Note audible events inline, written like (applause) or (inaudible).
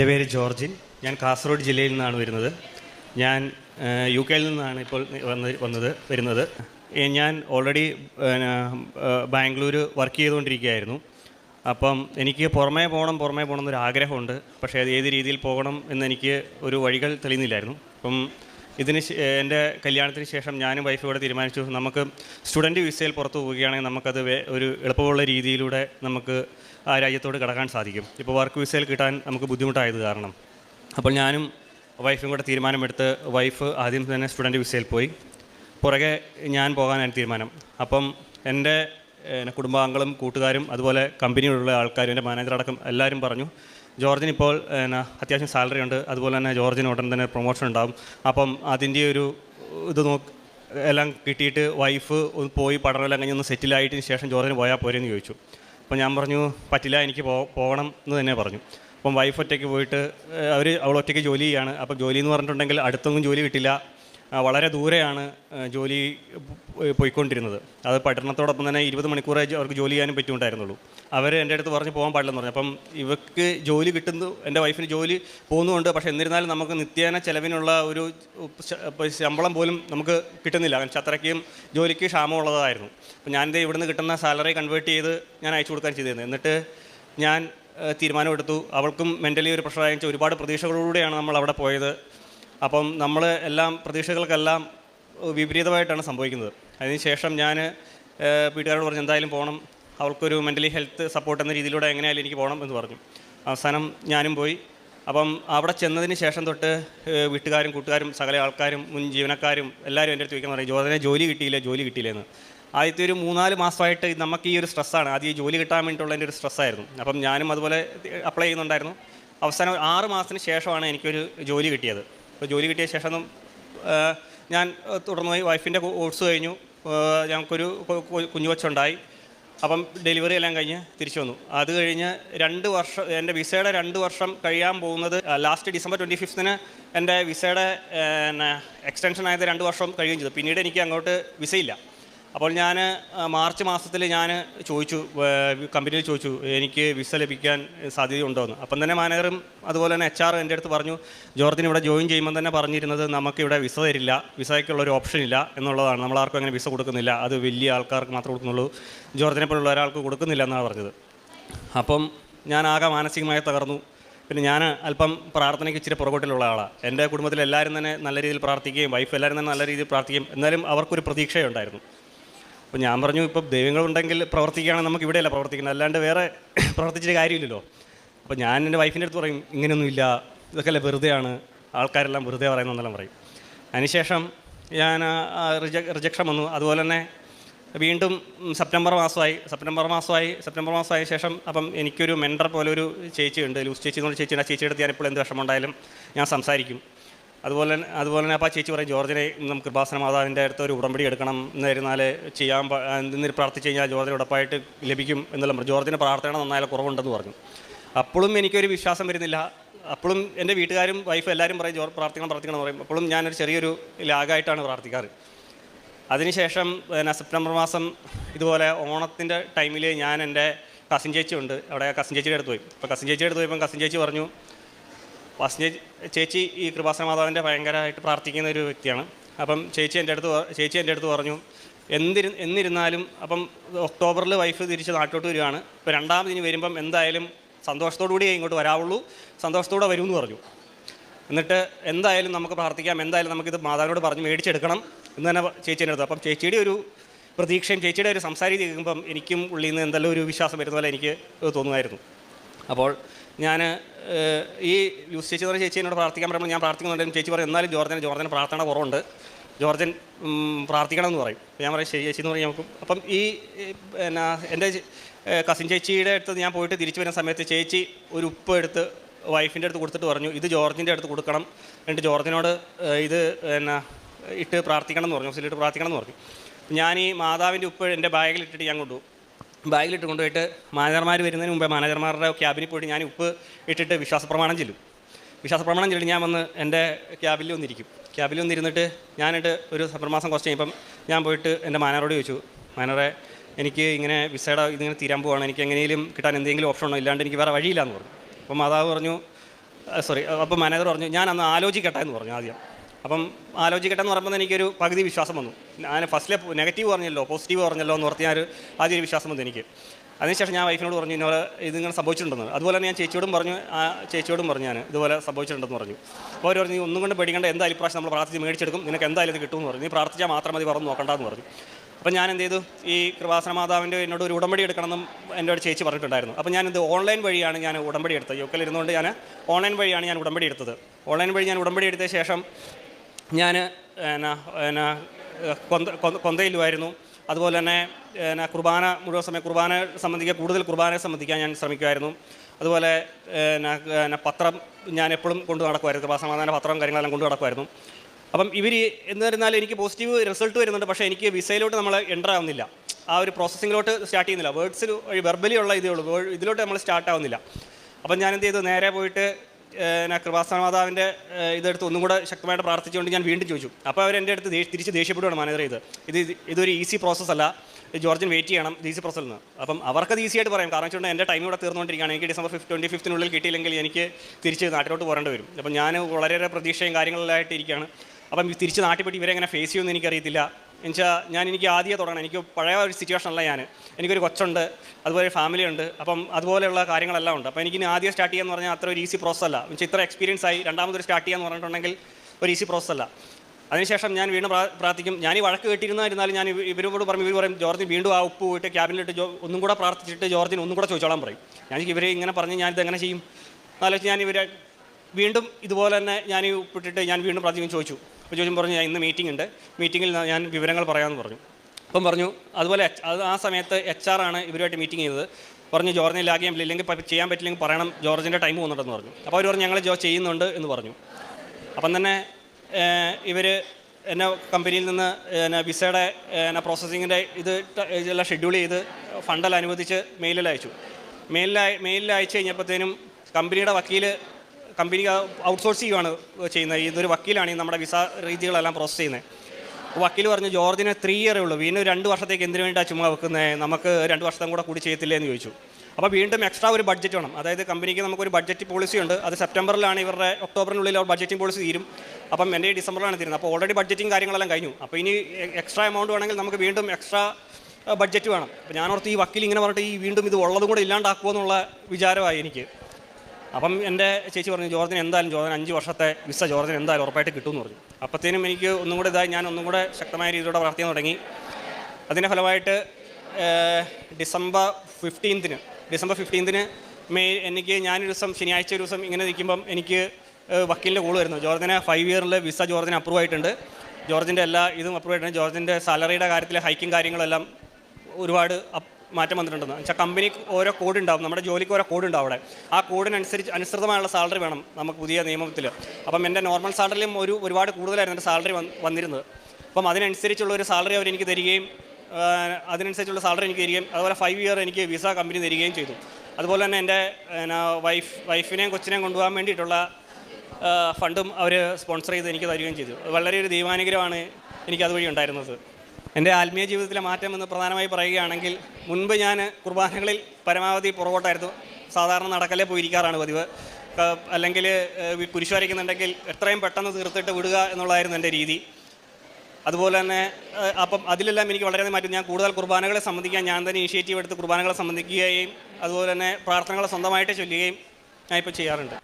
എന്റെ പേര് ജോർജിൻ. ഞാൻ കാസർഗോഡ് ജില്ലയിൽ നിന്നാണ് വരുന്നത്. ഞാൻ യു കെയിൽ നിന്നാണ് ഇപ്പോൾ വന്ന് വന്നത് വരുന്നത്. ഞാൻ ഓൾറെഡി ബാംഗ്ലൂർ വർക്ക് ചെയ്തുകൊണ്ടിരിക്കുകയായിരുന്നു. അപ്പം എനിക്ക് പുറമേ പോകണം പുറമേ പോകണം എന്നൊരു ആഗ്രഹമുണ്ട്. പക്ഷേ അത് ഏത് രീതിയിൽ പോകണം എന്നെനിക്ക് ഒരു വഴികൾ തെളിയുന്നില്ലായിരുന്നു. അപ്പം ഇതിന് എന്റെ കല്യാണത്തിന് ശേഷം ഞാനും വൈഫ് കൂടെ തീരുമാനിച്ചു. നമുക്ക് സ്റ്റുഡന്റ് വിസയിൽ പുറത്ത് പോവുകയാണെങ്കിൽ നമുക്കത് ഒരു എളുപ്പമുള്ള രീതിയിലൂടെ നമുക്ക് ആ രാജ്യത്തോട് കടക്കാൻ സാധിക്കും. ഇപ്പോൾ വർക്ക് വിസയിൽ കിട്ടാൻ നമുക്ക് ബുദ്ധിമുട്ടായത് കാരണം. അപ്പോൾ ഞാനും വൈഫും കൂടെ തീരുമാനമെടുത്ത് വൈഫ് ആദ്യം തന്നെ സ്റ്റുഡന്റ് വിസയിൽ പോയി. പുറകെ ഞാൻ പോകാനാണ് തീരുമാനം. അപ്പം എന്റെ കുടുംബാംഗങ്ങളും കൂട്ടുകാരും അതുപോലെ കമ്പനിയിലുള്ള ആൾക്കാരും എന്റെ മാനേജർ അടക്കം എല്ലാവരും പറഞ്ഞു ജോർജിന് ഇപ്പോൾ എന്നാ അത്യാവശ്യം സാലറി ഉണ്ട്. അതുപോലെ തന്നെ ജോർജിന് ഉടൻ തന്നെ പ്രൊമോഷൻ ഉണ്ടാകും അപ്പം അതിന്റെ ഒരു ഇത് നോക്ക് എല്ലാം കിട്ടിയിട്ട് വൈഫ് പോയി പഠനമെല്ലാം കഴിഞ്ഞ് ഒന്ന് സെറ്റിലായിട്ടിന് ശേഷം ജോർജിന് പോയാൽ പോരെന്ന് ചോദിച്ചു. അപ്പോൾ ഞാൻ പറഞ്ഞു പറ്റില്ല എനിക്ക് പോകണം എന്ന് തന്നെ പറഞ്ഞു. അപ്പം വൈഫ് ഒറ്റയ്ക്ക് പോയിട്ട് അവർ അവൾ ഒറ്റയ്ക്ക് ജോലി ചെയ്യാണ്. അപ്പം ജോലി എന്ന് പറഞ്ഞിട്ടുണ്ടെങ്കിൽ അടുത്തൊന്നും ജോലി കിട്ടില്ല. വളരെ ദൂരെയാണ് ജോലി പോയിക്കൊണ്ടിരുന്നത്. അത് പഠനത്തോടൊപ്പം തന്നെ ഇരുപത് മണിക്കൂറേ അവർക്ക് ജോലി ചെയ്യാനും പറ്റുണ്ടായിരുന്നുള്ളൂ അവർ എന്റെ അടുത്ത് പറഞ്ഞ് പോകാൻ പാടില്ലെന്ന് പറഞ്ഞു. അപ്പം ഇവർക്ക് ജോലി കിട്ടുന്നു എന്റെ വൈഫിന് ജോലി പോകുന്നുണ്ട് പക്ഷേ എന്നിരുന്നാലും നമുക്ക് നിത്യേന ചിലവിനുള്ള ഒരു ശമ്പളം പോലും നമുക്ക് കിട്ടുന്നില്ല. കാരണം അത്രയ്ക്കും ജോലിക്ക് ക്ഷാമമുള്ളതായിരുന്നു അപ്പം ഞാനിത് ഇവിടുന്ന് കിട്ടുന്ന സാലറി കൺവേർട്ട് ചെയ്ത് ഞാൻ അയച്ചു കൊടുക്കാൻ ചെയ്തിരുന്നത്. എന്നിട്ട് ഞാൻ തീരുമാനമെടുത്തു അവൾക്കും മെന്റലി ഒരു പ്രഷർ അയച്ച ഒരുപാട് പ്രതീക്ഷകളോടെയാണ് നമ്മൾ അവിടെ പോയത്. അപ്പം നമ്മൾ എല്ലാം പ്രതീക്ഷകൾക്കെല്ലാം വിപരീതമായിട്ടാണ് സംഭവിക്കുന്നത്. അതിനുശേഷം ഞാൻ വീട്ടുകാരോട് പറഞ്ഞു എന്തായാലും പോകണം അവൾക്കൊരു മെന്റലി ഹെൽത്ത് സപ്പോർട്ട് എന്ന രീതിയിലൂടെ എങ്ങനെയായാലും എനിക്ക് പോകണം എന്ന് പറഞ്ഞു. അവസാനം ഞാനും പോയി. അപ്പം അവിടെ ചെന്നതിന് ശേഷം തൊട്ട് വീട്ടുകാരും കൂട്ടുകാരും സകല ആൾക്കാരും മുൻ ജീവനക്കാരും എല്ലാവരും എന്റെ അടുത്ത് ചോദിക്കാൻ പറയും ജോലി കിട്ടിയില്ല ജോലി കിട്ടിയില്ലെന്ന് ആദ്യത്തെ ഒരു മൂന്നാൽ മാസമായിട്ട് നമുക്ക് ഈ ഒരു സ്ട്രെസ്സാണ്. ആദ്യം ജോലി കിട്ടാൻ വേണ്ടിയിട്ടുള്ള എന്റെ ഒരു സ്ട്രെസ്സായിരുന്നു. അപ്പം ഞാനും അതുപോലെ അപ്ലൈ ചെയ്യുന്നുണ്ടായിരുന്നു. അവസാനം ആറ് മാസത്തിന് ശേഷമാണ് എനിക്കൊരു ജോലി കിട്ടിയത്. അപ്പോൾ ജോലി കിട്ടിയ ശേഷം ഞാൻ തുടർന്ന് വൈഫിന്റെ കോഴ്സ് കഴിഞ്ഞു. ഞങ്ങൾക്കൊരു കുഞ്ഞു കൊച്ചുണ്ടായി അപ്പം ഡെലിവറി എല്ലാം കഴിഞ്ഞ് തിരിച്ചു വന്നു. അത് കഴിഞ്ഞ് രണ്ട് വർഷം എന്റെ വിസയുടെ രണ്ട് വർഷം കഴിയാൻ പോകുന്നത് ലാസ്റ്റ് ഡിസംബർ ട്വന്റി ഫിഫ്തിന് എന്റെ വിസയുടെ എക്സ്റ്റൻഷൻ ആയത് രണ്ട് വർഷം കഴിയുകയും ചെയ്തു. പിന്നീട് എനിക്ക് അങ്ങോട്ട് വിസയില്ല. അപ്പോൾ ഞാൻ മാർച്ച് മാസത്തിൽ ഞാൻ ചോദിച്ചു കമ്പനിയിൽ ചോദിച്ചു എനിക്ക് വിസ ലഭിക്കാൻ സാധ്യതയുണ്ടോ എന്ന് അപ്പം തന്നെ മാനേജറും അതുപോലെ തന്നെ എച്ച് ആർ എന്റെ അടുത്ത് പറഞ്ഞു ജോർജിന് ഇവിടെ ജോയിൻ ചെയ്യുമ്പോൾ തന്നെ പറഞ്ഞിരുന്നത് നമുക്കിവിടെ വിസ തരില്ല വിസയ്ക്കുള്ള ഒരു ഓപ്ഷൻ ഇല്ല എന്നുള്ളതാണ്. നമ്മളാർക്കും അങ്ങനെ വിസ കൊടുക്കുന്നില്ല. അത് വലിയ ആൾക്കാർക്ക് മാത്രമേ കൊടുക്കുന്നുള്ളൂ. ജോർജിനെ പോലുള്ള ഒരാൾക്ക് കൊടുക്കുന്നില്ല എന്നാണ് പറഞ്ഞത്. അപ്പം ഞാൻ ആകെ മാനസികമായി തകർന്നു. പിന്നെ ഞാൻ അല്പം പ്രാർത്ഥനയ്ക്ക് ഇച്ചിരി പുറകോട്ടിലുള്ള ആളാണ് എന്റെ കുടുംബത്തിൽ എല്ലാവരും തന്നെ നല്ല രീതിയിൽ പ്രാർത്ഥിക്കുകയും വൈഫ് എല്ലാവരും തന്നെ നല്ല രീതിയിൽ പ്രാർത്ഥിക്കുകയും എന്നാലും അവർക്കൊരു പ്രതീക്ഷയുണ്ടായിരുന്നു. അപ്പോൾ ഞാൻ പറഞ്ഞു ഇപ്പോൾ ദൈവങ്ങളുണ്ടെങ്കിൽ പ്രവർത്തിക്കുകയാണെങ്കിൽ നമുക്ക് ഇവിടെയല്ല പ്രവർത്തിക്കുന്നത്. അല്ലാണ്ട് വേറെ (coughs) പ്രവർത്തിച്ചിട്ട് കാര്യമില്ലല്ലോ. അപ്പോൾ ഞാൻ എന്റെ വൈഫിന്റെ അടുത്ത് പറയും ഇങ്ങനെയൊന്നുമില്ല ഇതൊക്കെ അല്ലേ വെറുതെയാണ് ആൾക്കാരെല്ലാം വെറുതെ പറയുന്നതെന്നെല്ലാം പറയും. അതിനുശേഷം ഞാൻ റിജക്ഷൻ വന്നു. അതുപോലെ തന്നെ വീണ്ടും സെപ്റ്റംബർ മാസമായി സെപ്റ്റംബർ മാസമായി സെപ്റ്റംബർ മാസമായ ശേഷം അപ്പം എനിക്കൊരു മെൻഡർ പോലെ ഒരു ചേച്ചിയുണ്ട് ലൂസ് ചേച്ചി എന്നുള്ള ചേച്ചി ആ ചേച്ചിയുടെ അടുത്ത് ഞാനിപ്പോൾ എന്ത് വിഷമമുണ്ടായാലും ഞാൻ സംസാരിക്കും. അതുപോലെ അതുപോലെ തന്നെ അപ്പോൾ ചേച്ചി പറയും ജോർജിനെ നമുക്ക് കൃപാസന മാതാവിന്റെ അടുത്ത് ഒരു ഉടമ്പടി എടുക്കണം എന്നിരുന്നാൽ ചെയ്യാൻ പ- പ്രാർത്ഥിച്ചു കഴിഞ്ഞാൽ ജോർജിന് ഉടപ്പായിട്ട് ലഭിക്കും എന്നുള്ള ജോർജിന് പ്രാർത്ഥന നന്നായാലും കുറവുണ്ടെന്ന് പറഞ്ഞു. അപ്പോഴും എനിക്കൊരു വിശ്വാസം വരുന്നില്ല. അപ്പോഴും എന്റെ വീട്ടുകാരും വൈഫ് എല്ലാവരും പറയും ജോർ പ്രാർത്ഥിക്കണം പ്രാർത്ഥിക്കണം എന്ന് പറയും. അപ്പോഴും ഞാനൊരു ചെറിയൊരു ലാഗായിട്ടാണ് പ്രാർത്ഥിക്കാറ്. അതിനുശേഷം പിന്നെ സെപ്റ്റംബർ മാസം ഇതുപോലെ ഓണത്തിന്റെ ടൈമിൽ ഞാൻ എന്റെ കസിൻ ചേച്ചി ഉണ്ട് അവിടെ കസിൻ ചേച്ചിയുടെ അടുത്ത് പോയി. അപ്പോൾ കസിൻ ചേച്ചിയുടെ അടുത്ത് പോയപ്പോൾ കസിൻ ചേച്ചി പറഞ്ഞു കസിൻ ചേച്ചി ഈ കൃപാസന മാതാവിന്റെ ഭയങ്കരമായിട്ട് പ്രാർത്ഥിക്കുന്ന ഒരു വ്യക്തിയാണ്. അപ്പം ചേച്ചി എന്റെ അടുത്ത് ചേച്ചി എന്റെ അടുത്ത് പറഞ്ഞു എന്തിരു എന്നിരുന്നാലും അപ്പം ഒക്ടോബറിൽ വൈഫ് തിരിച്ച് നാട്ടിലോട്ട് വരികയാണ് ഇപ്പോൾ രണ്ടാമത് ഇനി വരുമ്പം എന്തായാലും സന്തോഷത്തോടു കൂടിയേ ഇങ്ങോട്ട് വരാവുള്ളൂ. സന്തോഷത്തോടെ വരുമെന്ന് പറഞ്ഞു. എന്നിട്ട് എന്തായാലും നമുക്ക് പ്രാർത്ഥിക്കാം. എന്തായാലും നമുക്കിത് മാതാവിനോട് പറഞ്ഞ് മേടിച്ചെടുക്കണം. എന്ന് തന്നെ ചേച്ചി എന്റെ അടുത്ത് അപ്പം ചേച്ചിയുടെ ഒരു പ്രതീക്ഷയും ചേച്ചിയുടെ ഒരു സംസാരം കേൾക്കുമ്പം എനിക്കും ഉള്ളിൽ നിന്ന് എന്തെല്ലാം ഒരു വിശ്വാസം വരുന്ന പോലെ എനിക്ക് തോന്നുമായിരുന്നു. അപ്പോൾ ഞാൻ ഈ യൂസ് ചേച്ചി പറഞ്ഞ ചേച്ചി എന്നോട് പ്രാർത്ഥിക്കാൻ പറയുമ്പോൾ ഞാൻ പ്രാർത്ഥിക്കുന്നുണ്ടെങ്കിലും ചേച്ചി പറയും എന്നാലും ജോർജന് ജോർജന് പ്രാർത്ഥന കുറവുണ്ട്. ജോർജൻ പ്രാർത്ഥിക്കണം എന്ന് പറയും. ഞാൻ പറയും ശരി ചേച്ചി എന്ന് പറയും നമുക്ക് അപ്പം ഈ എന്നാ എന്റെ കസിൻ ചേച്ചിയുടെ അടുത്ത് ഞാൻ പോയിട്ട് തിരിച്ചു വരുന്ന സമയത്ത് ചേച്ചി ഒരു ഉപ്പ് എടുത്ത് വൈഫിന്റെ അടുത്ത് കൊടുത്തിട്ട് പറഞ്ഞു ഇത് ജോർജിന്റെ അടുത്ത് കൊടുക്കണം. എന്നിട്ട് ജോർജിനോട് ഇത് എന്നാ ഇട്ട് പ്രാർത്ഥിക്കണം എന്ന് പറഞ്ഞു ഹോസ്റ്റലിട്ട് പ്രാർത്ഥിക്കണം എന്ന് പറഞ്ഞു. ഞാൻ ഈ മാതാവിന്റെ ഉപ്പ് എന്റെ ബാഗിൽ ഇട്ടിട്ട് ഞാൻ കൊണ്ടുപോകും. ബാഗിലിട്ട് കൊണ്ടുപോയിട്ട് മാനേജർമാർ വരുന്നതിന് മുമ്പേ മാനേജർമാരുടെ ക്യാബിനിൽ പോയിട്ട് ഞാൻ ഉപ്പ് ഇട്ടിട്ട് വിശ്വാസപ്രമാണം ചെല്ലും. വിശ്വാസപ്രമാണം ചെല്ലിട്ട് ഞാൻ വന്ന് എന്റെ ക്യാബിൽ വന്നിരിക്കും. ക്യാബിൽ വന്നിരുന്നിട്ട് ഞാനിട്ട് ഒരു മാസം കുറച്ച് ഞാൻ പോയിട്ട് എന്റെ മാനേജറോട് ചോദിച്ചു മാനേറെ എനിക്ക് ഇങ്ങനെ വിസയുടെ ഇതിങ്ങനെ തീരാൻ പോവാണ്. എനിക്ക് എങ്ങനെയും കിട്ടാൻ എന്തെങ്കിലും ഓപ്ഷൻ ഉണ്ടോ? ഇല്ലാണ്ട് എനിക്ക് വേറെ വഴിയില്ല എന്ന് പറഞ്ഞു. അപ്പം മാതാവ് പറഞ്ഞു സോറി അപ്പം മാനേജർ പറഞ്ഞു ഞാൻ അന്ന് ആലോചിക്കട്ടെ എന്ന് പറഞ്ഞു ആദ്യം. അപ്പം ആലോചിക്കട്ടെ എന്ന് പറയുമ്പോൾ എനിക്കൊരു പകുതി വിശ്വാസം വന്നു. ഞാൻ ഫസ്റ്റിലെ നെഗറ്റീവ് പറഞ്ഞല്ലോ പോസിറ്റീവ് പറഞ്ഞല്ലോ എന്ന് ഓർത്ത് ഞാൻ ഒരു ആദ്യം ഒരു വിശ്വാസം വന്നു എനിക്ക്. അതിനുശേഷം ഞാൻ വൈഫിനോട് പറഞ്ഞു ഇന്നോട് ഇതിങ്ങനെ സംഭവിച്ചിട്ടുണ്ടെന്ന്. അതുപോലെ തന്നെ ഞാൻ ചേച്ചിയോടും പറഞ്ഞു ആ ചേച്ചിയോടും പറഞ്ഞു ഞാൻ ഇതുപോലെ സംഭവിച്ചിട്ടുണ്ടെന്ന് പറഞ്ഞു. അപ്പോൾ അവർ പറഞ്ഞു "നീ ഒന്നും കൊണ്ട് പേടിക്കേണ്ട എന്തായാലും ഇപ്രാവശ്യം നമ്മൾ പ്രാർത്ഥിച്ച് മേടിച്ചെടുക്കും? നിനക്ക് എന്തായാലും ഇത് കിട്ടുമെന്ന് പറഞ്ഞു. നീ പ്രാർത്ഥിച്ചാൽ മാത്രം മതി പറഞ്ഞു നോക്കണ്ടെന്ന് പറഞ്ഞു. അപ്പം ഞാൻ എന്ത് ചെയ്തു? ഈ കൃപാസന മാതാവിന്റെ എന്നോട് ഒരു ഉടമ്പടി എടുക്കണമെന്നും എന്നോട് ചേച്ചി പറഞ്ഞിട്ടുണ്ടായിരുന്നു. അപ്പം ഞാനിത് ഓൺലൈൻ വഴിയാണ് ഞാൻ ഉടമ്പടി എടുത്തത്. യുക്കൽ ഇരുന്നുകൊണ്ട് ഞാൻ ഓൺലൈൻ വഴിയാണ് ഞാൻ ഉടമ്പടി എടുത്തത്. ഓൺലൈൻ വഴി ഞാൻ ഉടമ്പടി എടുത്ത ശേഷം ഞാൻ എന്നാ എന്നാ കൊന്ത കൊന്ത- കൊന്തയിലുമായിരുന്നു. അതുപോലെ തന്നെ എന്നാ കുർബാന മുഴുവൻ സമയം കുർബാന സംബന്ധിക്കുക കൂടുതൽ കുർബാനയെ സംബന്ധിക്കാൻ ഞാൻ ശ്രമിക്കുമായിരുന്നു. അതുപോലെ എന്നാ പത്രം ഞാൻ എപ്പോഴും കൊണ്ടു നടക്കുമായിരുന്നു. കൃപാസമാധാന പത്രവും കാര്യങ്ങളെല്ലാം കൊണ്ടു നടക്കുമായിരുന്നു. അപ്പം ഇവർ എന്നിരുന്നാലും എനിക്ക് പോസിറ്റീവ് റിസൾട്ട് വരുന്നുണ്ട്. പക്ഷേ എനിക്ക് വിസയിലോട്ട് നമ്മൾ എന്റർ ആവുന്നില്ല. ആ ഒരു പ്രോസസ്സിങ്ങിലോട്ട് സ്റ്റാർട്ട് ചെയ്യുന്നില്ല. വേർഡ്സിൽ വെർബലി ഉള്ള ഇതേ ഉള്ളൂ. ഇതിലോട്ട് നമ്മൾ സ്റ്റാർട്ട് ആവുന്നില്ല. അപ്പം ഞാൻ എന്ത് ചെയ്തു? നേരെ പോയിട്ട് ഏഹ് കൃപാസന മാതാവിന്റെ ഇതെടുത്ത് ഒന്നും കൂടെ ശക്തമായിട്ട് പ്രാർത്ഥിച്ചുകൊണ്ട് ഞാൻ വീണ്ടും ചോദിച്ചു. അപ്പോൾ അവർ എന്റെ അടുത്ത് തിരിച്ച് ദേഷ്യപ്പെടുകയാണ് മാനേജർ ഇത്. ഇത് ഇതൊരു ഈസി പ്രോസസ്സ് അല്ല. ജോർജിൻ വെയിറ്റ് ചെയ്യണം ഇത് ഈസി പ്രോസസ്സിൽ നിന്ന്. അപ്പം അവർക്ക് ഈസി ആയിട്ട് പറയാം. കാരണം വെച്ചാൽ എന്റെ ടൈം ഇവിടെ തീർന്നുകൊണ്ടിരിക്കുകയാണ്. എനിക്ക് ഡിസംബർ ഫിഫ്റ്റ് ട്വന്റി ഫിഫ്റ്റിനുള്ളിൽ കിട്ടിയില്ലെങ്കിൽ എനിക്ക് തിരിച്ച് നാട്ടിലോട്ട് പോരേണ്ടി വരും. അപ്പം ഞാൻ വളരെയേറെ പ്രതീക്ഷയും കാര്യങ്ങളിലായിട്ട് ഇരിക്കുകയാണ്. അപ്പം തിരിച്ച് നാട്ടിൽ പോയിട്ട് ഇവരെ എങ്ങനെ ഫേസ് ചെയ്യുമെന്ന് എനിക്കറിയത്തില്ല. എന്നുവെച്ചാൽ ഞാൻ എനിക്ക് ആദ്യം തുടങ്ങണം. എനിക്ക് പഴയ ഒരു സിറ്റുവേഷൻ അല്ല ഞാൻ എനിക്കൊരു കൊച്ചുണ്ട് അതുപോലെ ഫാമിലി ഉണ്ട്. അപ്പം അതുപോലെയുള്ള കാര്യങ്ങളെല്ലാം ഉണ്ട്. അപ്പോൾ എനിക്ക് ഇനി ആദ്യം സ്റ്റാർട്ട് ചെയ്യാന്ന് പറഞ്ഞാൽ അത്ര ഒരു ഈസി പ്രോസസ് അല്ല. എന്നുവെച്ചാൽ ഇത്ര എക്സ്പീരിയൻസ് ആയി. രണ്ടാമതൊരു സ്റ്റാർട്ട് ചെയ്യാന്ന് പറഞ്ഞിട്ടുണ്ടെങ്കിൽ ഒരു ഈസി പ്രോസസ് അല്ല. അതിനുശേഷം ഞാൻ വീണ്ടും പ്രാ- പ്രാർത്ഥിക്കും. ഞാൻ ഈ വഴക്ക് കേട്ടിരുന്നായിരുന്നാലും ഞാൻ ഇവരോട് പറയും ഇവർ പറയും ജോർജിന് വീണ്ടും ആ ഉപ്പ് പോയിട്ട് ക്യാബിനിലിട്ട് ജോ ഒന്നും കൂടെ പ്രാർത്ഥിച്ചിട്ട് ജോർജിന് ഒന്നും കൂടെ ചോദിച്ചോളാൻ പറയും. ഞാൻ ഇവരെ ഇങ്ങനെ പറഞ്ഞ് ഞാൻ എങ്ങനെ ചെയ്യും? എന്നാലോചിച്ച് ഞാൻ ഇവരെ വീണ്ടും ഇതുപോലെ തന്നെ ഞാൻ ഉപ്പിട്ടിട്ട് ഞാൻ വീണ്ടും പ്രാർത്ഥിക്കും ചോദിച്ചു. അപ്പോൾ ജോജൻ പറഞ്ഞു ഞാൻ ഇന്ന് മീറ്റിംഗ് ഉണ്ട്. മീറ്റിങ്ങിൽ ഞാൻ വിവരങ്ങൾ പറയാമെന്ന് പറഞ്ഞു. അപ്പം പറഞ്ഞു അതുപോലെ അത് ആ സമയത്ത് എച്ച് ആർ ആണ് ഇവരുമായിട്ട് മീറ്റിംഗ് ചെയ്തത്. പറഞ്ഞു ജോർജിനെ ലാഗ് ചെയ്യാൻ പറ്റില്ല ഇല്ലെങ്കിൽ ചെയ്യാൻ പറ്റില്ലെങ്കിൽ പറയണം ജോർജിന്റെ ടൈം വന്നിട്ടെന്ന് പറഞ്ഞു. അപ്പോൾ അവർ പറഞ്ഞു ഞങ്ങൾ ജോ ചെയ്യുന്നുണ്ട് എന്ന് പറഞ്ഞു. അപ്പം തന്നെ ഇവർ എന്നെ കമ്പനിയിൽ നിന്ന് എന്നെ വിസയുടെ എന്നെ പ്രോസസ്സിങ്ങിന്റെ ഇത് ഇതെല്ലാം ഷെഡ്യൂൾ ചെയ്ത് ഫണ്ടെല്ലാം അനുവദിച്ച് മെയിലിൽ അയച്ചു. മെയിലിൽ മെയിലിൽ അയച്ചു കഴിഞ്ഞപ്പോഴത്തേനും കമ്പനിയുടെ വക്കീൽ കമ്പനി ഔട്ട്സോഴ്സ് ചെയ്യുവാണ് ചെയ്യുന്നത്. ഇതൊരു വക്കീലാണ് നമ്മുടെ വിസ രീതികളെല്ലാം പ്രോസസ്സ് ചെയ്യുന്നത്. വക്കീൽ പറഞ്ഞു ജോർജിന് ത്രീ ഇയറേ ഉള്ളൂ. വീണ്ടും രണ്ട് വർഷത്തേക്ക് എന്തിനു വേണ്ടിയാണ് ചുമ്മാ വെക്കുന്നത് നമുക്ക് രണ്ട് വർഷം കൂടെ കൂടി ചെയ്യത്തില്ലേ? എന്ന് ചോദിച്ചു. അപ്പോൾ വീണ്ടും എക്സ്ട്രാ ഒരു ബഡ്ജറ്റ് വേണം. അതായത് കമ്പനിക്ക് നമുക്കൊരു ബഡ്ജറ്റ് പോളിസി ഉണ്ട്. അത് സെപ്റ്റംബറിലാണ് ഇവരുടെ ഒക്ടോബറിനുള്ളിൽ അവർ ബഡ്ജറ്റിംഗ് പോളിസി തീരും. അപ്പം എന്റെ ഡിസംബറിലാണ് തീരുന്നത്. അപ്പോൾ ഓൾറെഡി ബഡ്ജറ്റിംഗ് കാര്യങ്ങളെല്ലാം കഴിഞ്ഞു. അപ്പോൾ ഇനി എക്സ്ട്രാ എമൗണ്ട് വേണമെങ്കിൽ നമുക്ക് വീണ്ടും എക്സ്ട്രാ ബഡ്ജറ്റ് വേണം. അപ്പോൾ ഞാനോർത്ത് ഈ വക്കീൽ ഇങ്ങനെ പറഞ്ഞിട്ട് ഈ വീണ്ടും ഇത് ഉള്ളതും കൂടെ ഇല്ലാണ്ടാക്കുമോ എന്നുള്ള വിചാരമായി എനിക്ക്. അപ്പം എന്റെ ചേച്ചി പറഞ്ഞു ജോർജിന് എന്തായാലും ജോർജിന് അഞ്ച് വർഷത്തെ വിസ ജോർജിന് എന്തായാലും ഉറപ്പായിട്ട് കിട്ടുമെന്ന് പറഞ്ഞു. അപ്പോഴത്തേനും എനിക്ക് ഒന്നും കൂടെ ഇതായി ഞാൻ ഒന്നും കൂടെ ശക്തമായ രീതിയിലൂടെ വളർത്തിയാൻ തുടങ്ങി. അതിന്റെ ഫലമായിട്ട് ഡിസംബർ ഫിഫ്റ്റീൻത്തിന് ഡിസംബർ ഫിഫ്റ്റീൻത്തിന് മെയ് എനിക്ക് ഞാനൊരു ദിവസം ശനിയാഴ്ച ഒരു ദിവസം ഇങ്ങനെ നിൽക്കുമ്പം എനിക്ക് വക്കീലിന്റെ കോൾ വരുന്നു. ജോർജിന് ഫൈവ് ഇയറിൽ വിസ ജോർജിന് അപ്രൂവ് ആയിട്ടുണ്ട്. ജോർജിന്റെ എല്ലാ ഇതും അപ്രൂവ് ആയിട്ടുണ്ട്. ജോർജിന്റെ സാലറിയുടെ കാര്യത്തിൽ ഹൈക്കും കാര്യങ്ങളെല്ലാം ഒരുപാട് മാറ്റം വന്നിട്ടുണ്ടെന്ന്. വെച്ചാൽ കമ്പനി ഓരോ കോഡ് ഉണ്ടാവും. നമ്മുടെ ജോലിക്ക് ഓരോ കോഡ് ഉണ്ടാവും അവിടെ. ആ കോഡിനനുസരിച്ച് അനുസൃതമായുള്ള സാലറി വേണം നമുക്ക് പുതിയ നിയമത്തിൽ. അപ്പം എന്റെ നോർമൽ സാലറിയും ഒരു ഒരുപാട് കൂടുതലായിരുന്നു എന്റെ സാലറി വന്നിരുന്നത്. അപ്പം അതിനനുസരിച്ചുള്ള ഒരു സാലറി അവർ എനിക്ക് തരികയും അതിനനുസരിച്ചുള്ള സാലറി എനിക്ക് തരികയും അതുപോലെ ഫൈവ് ഇയർ എനിക്ക് വിസ കമ്പനി തരികയും ചെയ്തു. അതുപോലെ തന്നെ എന്റെ വൈഫ് വൈഫിനെയും കൊച്ചിനെയും കൊണ്ടുപോകാൻ വേണ്ടിയിട്ടുള്ള ഫണ്ടും അവർ സ്പോൺസർ ചെയ്ത് എനിക്ക് തരികയും ചെയ്തു. വളരെ ഒരു ദൈവാനുഗ്രഹമാണ് എനിക്ക് അതുവഴി ഉണ്ടായിരുന്നത്. എന്റെ ആത്മീയ ജീവിതത്തിലെ മാറ്റം എന്ന് പ്രധാനമായി പറയുകയാണെങ്കിൽ മുൻപ് ഞാൻ കുർബാനകളിൽ പരമാവധി പുറകോട്ടായിരുന്നു. സാധാരണ നടക്കലേ പോയിരിക്കാറാണ് പതിവ്. അല്ലെങ്കിൽ കുരിശു വരയ്ക്കുന്നുണ്ടെങ്കിൽ എത്രയും പെട്ടെന്ന് തീർത്തിട്ട് വിടുക എന്നുള്ളതായിരുന്നു എന്റെ രീതി. അതുപോലെ തന്നെ അപ്പം അതിലെല്ലാം എനിക്ക് വളരെ മാറ്റം. ഞാൻ കൂടുതൽ കുർബാനകളെ സംബന്ധിക്കാൻ ഞാൻ തന്നെ ഇനിഷ്യേറ്റീവ് എടുത്ത് കുർബാനകളെ സംബന്ധിക്കുകയും അതുപോലെ തന്നെ പ്രാർത്ഥനകളെ സ്വന്തമായിട്ട് ചൊല്ലുകയും ഞാൻ ഇപ്പോൾ ചെയ്യാറുണ്ട്.